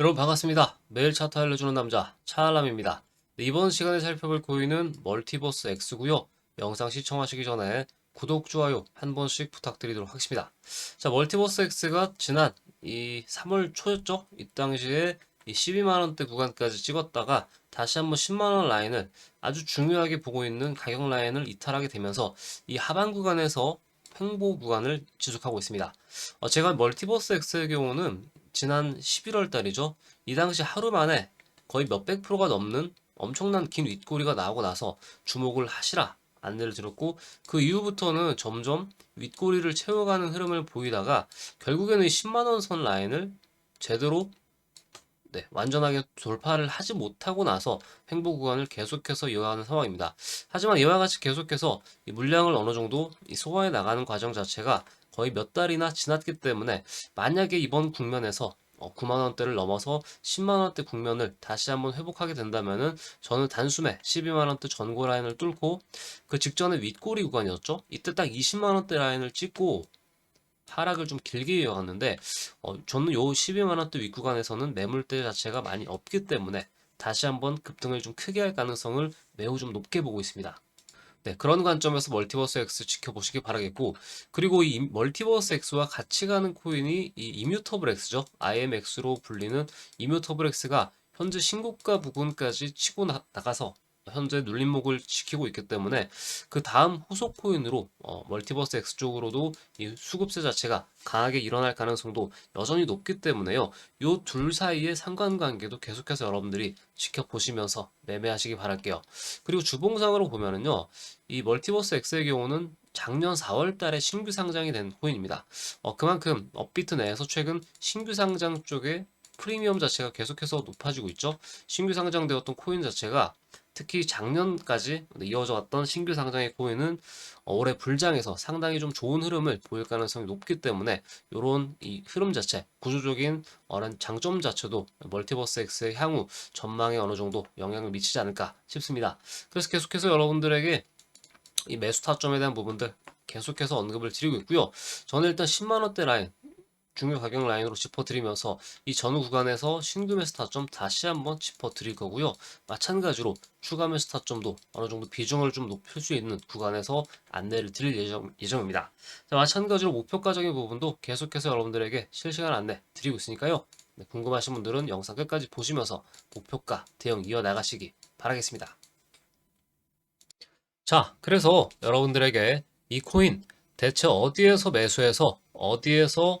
여러분 반갑습니다. 매일 차트 알려주는 남자 차알람입니다. 네, 이번 시간에 살펴볼 코인은 멀티버스 X고요. 영상 시청하시기 전에 구독, 좋아요 한 번씩 부탁드리도록 하겠습니다. 자, 멀티버스 X가 지난 이 3월 초였죠? 이 당시에 이 12만원대 구간까지 찍었다가 다시 한번 10만원 라인을 아주 중요하게 보고 있는 가격 라인을 이탈하게 되면서 이 하반 구간에서 횡보 구간을 지속하고 있습니다. 어, 제가 멀티버스 X의 경우는 지난 11월 달이죠. 이 당시 하루 만에 거의 몇백 프로가 넘는 엄청난 긴 윗꼬리가 나오고 나서 주목을 하시라 안내를 드렸고 그 이후부터는 점점 윗꼬리를 채워가는 흐름을 보이다가 결국에는 10만원 선 라인을 제대로 네, 완전하게 돌파를 하지 못하고 나서 횡보 구간을 계속해서 이어가는 상황입니다. 하지만 이와 같이 계속해서 이 물량을 어느 정도 이 소화해 나가는 과정 자체가 거의 몇 달이나 지났기 때문에 만약에 이번 국면에서 9만 원대를 넘어서 10만 원대 국면을 다시 한번 회복하게 된다면은 저는 단숨에 12만 원대 전고 라인을 뚫고 그 직전에 윗꼬리 구간이었죠. 이때 딱 20만 원대 라인을 찍고 하락을 좀 길게 이어갔는데 어, 저는 요 12만 원대 윗구간에서는 매물대 자체가 많이 없기 때문에 다시 한번 급등을 좀 크게 할 가능성을 매우 좀 높게 보고 있습니다. 네, 그런 관점에서 멀티버스 X 지켜보시기 바라겠고, 그리고 이 멀티버스 X와 같이 가는 코인이 이 이뮤터블 X죠. IMX로 불리는 이뮤터블 X가 현재 신고가 부근까지 치고 나, 나가서 현재 눌림목을 지키고 있기 때문에 그 다음 후속 코인으로 어, 멀티버스 X 쪽으로도 이 수급세 자체가 강하게 일어날 가능성도 여전히 높기 때문에요. 요 둘 사이의 상관관계도 계속해서 여러분들이 지켜보시면서 매매하시기 바랄게요. 그리고 주봉상으로 보면은요, 이 멀티버스 X의 경우는 작년 4월 달에 신규 상장이 된 코인입니다. 어, 그만큼 업비트 내에서 최근 신규 상장 쪽에 프리미엄 자체가 계속해서 높아지고 있죠. 신규 상장되었던 코인 자체가 특히 작년까지 이어져 왔던 신규 상장의 코인은 어, 올해 불장에서 상당히 좀 좋은 흐름을 보일 가능성이 높기 때문에 이런 이 흐름 자체, 구조적인 어런 장점 자체도 멀티버스 X의 향후 전망에 어느 정도 영향을 미치지 않을까 싶습니다. 그래서 계속해서 여러분들에게 이 매수 타점에 대한 부분들 계속해서 언급을 드리고 있고요. 저는 일단 10만 원대 라인 중요 가격 라인으로 짚어드리면서 이 전후 구간에서 신규 매수 타점 다시 한번 짚어드릴 거고요. 마찬가지로 추가 매수 타점도 어느 정도 비중을 좀 높일 수 있는 구간에서 안내를 드릴 예정, 예정입니다. 자, 마찬가지로 목표 가적인 부분도 계속해서 여러분들에게 실시간 안내 드리고 있으니까요. 네, 궁금하신 분들은 영상 끝까지 보시면서 목표가 대응 이어나가시기 바라겠습니다. 자, 그래서 여러분들에게 이 코인 대체 어디에서 매수해서 어디에서